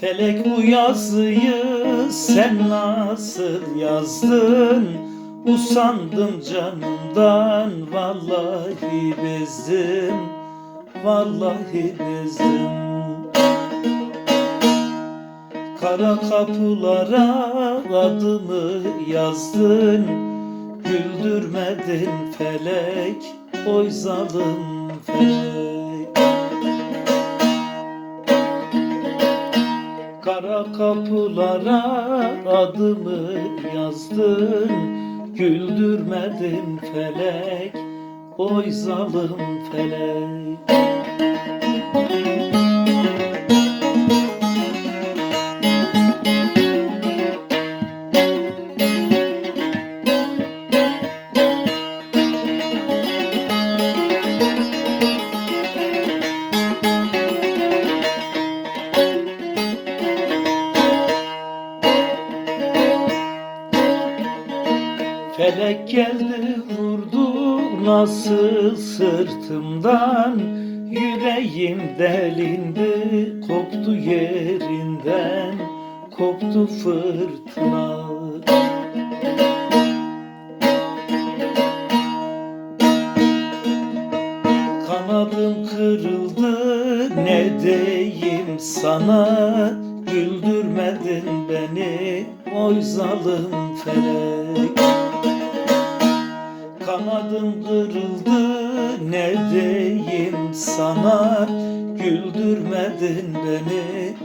Felek bu yazıyı sen nasıl yazdın? Usandım canımdan vallahi bezdim Vallahi bezdim Kara kapılara adımı yazdın Güldürmedin felek Oy zalim felek Kara kapılara adımı yazdın Güldürmedin felek Oy zalim felek Felek geldi vurdu nasıl sırtımdan. Yüreğim delindi koptu yerinden. Koptu fırtına. Kanadım kırıldı ne diyeyim sana? Güldürmedin beni oy zalim felek Kanadım kırıldı ne diyeyim sana? Güldürmedin beni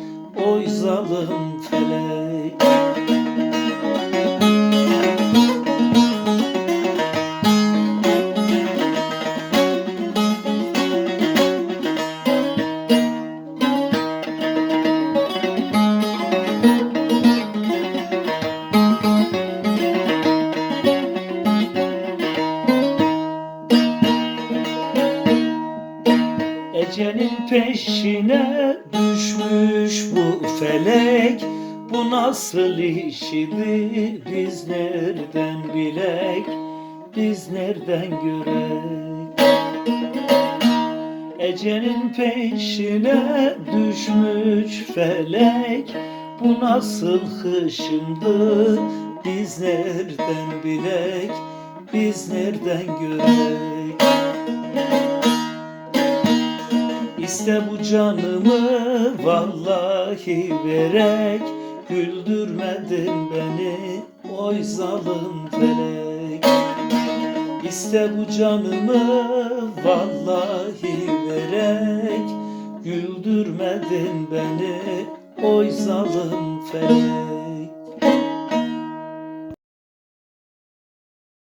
oy zalim felek Ecenin peşine düşmüş bu felek. Bu nasıl işidi biz nereden bilek? Biz nereden görek? Ecenin peşine düşmüş felek. Bu nasıl hışımdı biz nereden bilek? Biz nereden görek İste bu canımı vallahi verek Güldürmedin beni oy zalim felek. İste bu canımı vallahi verek Güldürmedin beni oy zalim felek